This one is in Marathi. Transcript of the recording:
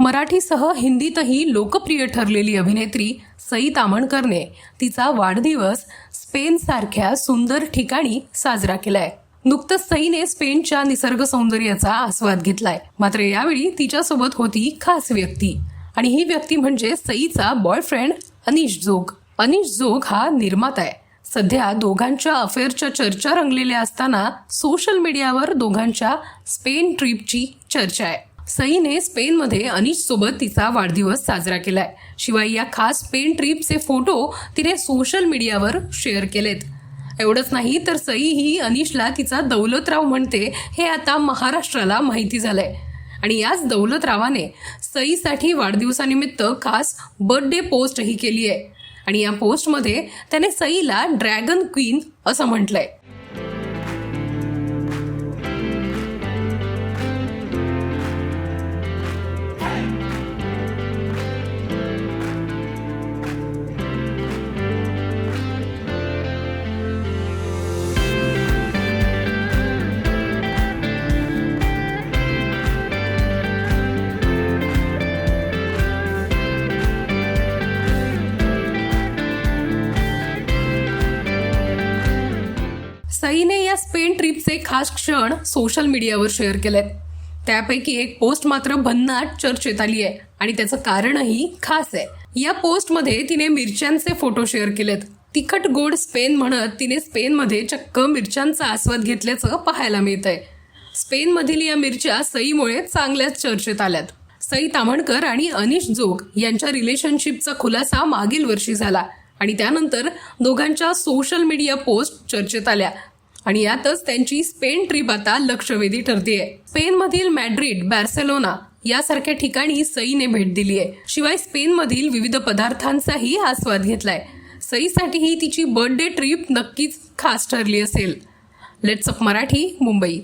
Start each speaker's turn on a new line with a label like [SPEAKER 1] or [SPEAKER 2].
[SPEAKER 1] मराठीसह हिंदीतही लोकप्रिय ठरलेली अभिनेत्री सई तामणकरने तिचा वाढदिवस स्पेनसारख्या सुंदर ठिकाणी साजरा केलाय. नुकतंच सईने स्पेनच्या निसर्ग सौंदर्याचा आस्वाद घेतलाय. मात्र यावेळी तिच्यासोबत होती खास व्यक्ती. आणि ही व्यक्ती म्हणजे सईचा बॉयफ्रेंड अनिश जोग. अनिश जोग हा निर्माता आहे. सध्या दोघांच्या अफेअरच्या चर्चा रंगलेल्या असताना सोशल मीडियावर दोघांच्या स्पेन ट्रिपची चर्चा आहे. सईने स्पेनमध्ये अनिश सोबत तिचा वाढदिवस साजरा केलाय. शिवाय या खास स्पेन ट्रिपचे फोटो तिने सोशल मीडियावर शेअर केलेत. एवढंच नाही तर सई ही अनिशला तिचा दौलतराव म्हणते हे आता महाराष्ट्राला माहिती झालंय. आणि याच दौलतरावाने सईसाठी वाढदिवसानिमित्त खास बर्थडे पोस्टही केली आहे आणि या पोस्टमध्ये त्याने सईला ड्रॅगन क्वीन असं म्हटलंय. सईने या स्पेन ट्रिपचे खास क्षण सोशल मीडियावर शेअर केलेत. त्यापैकी एक पोस्ट मात्र भन्नाट चर्चेत आली आहे आणि त्याचं कारणही खास आहे. या पोस्टमध्ये तिने मिरच्यांचे फोटो शेअर केलेत. तिखट गोड स्पेन म्हणत तिने स्पेनमध्ये चक्क मिरच्यांचा आस्वाद घेतल्याचं पाहायला मिळतंय. स्पेनमधील या मिरच्या सईमुळे चांगल्याच चर्चेत आल्यात. सई तामणकर आणि अनिश जोग यांच्या रिलेशनशिपचा खुलासा मागील वर्षी झाला. आणि त्यानंतर दोघांच्या सोशल मीडिया पोस्ट चर्चेत आल्या. आणि यातच त्यांची स्पेन ट्रिप आता लक्षवेधी ठरतीये. स्पेनमधील मॅड्रिड बार्सेलोना यासारख्या ठिकाणी सईने भेट दिली आहे शिवाय स्पेनमधील विविध पदार्थांचाही आस्वाद घेतलाय. सईसाठी ही तिची बर्थडे ट्रिप नक्कीच खास ठरली असेल. Let's up Marathi Mumbai.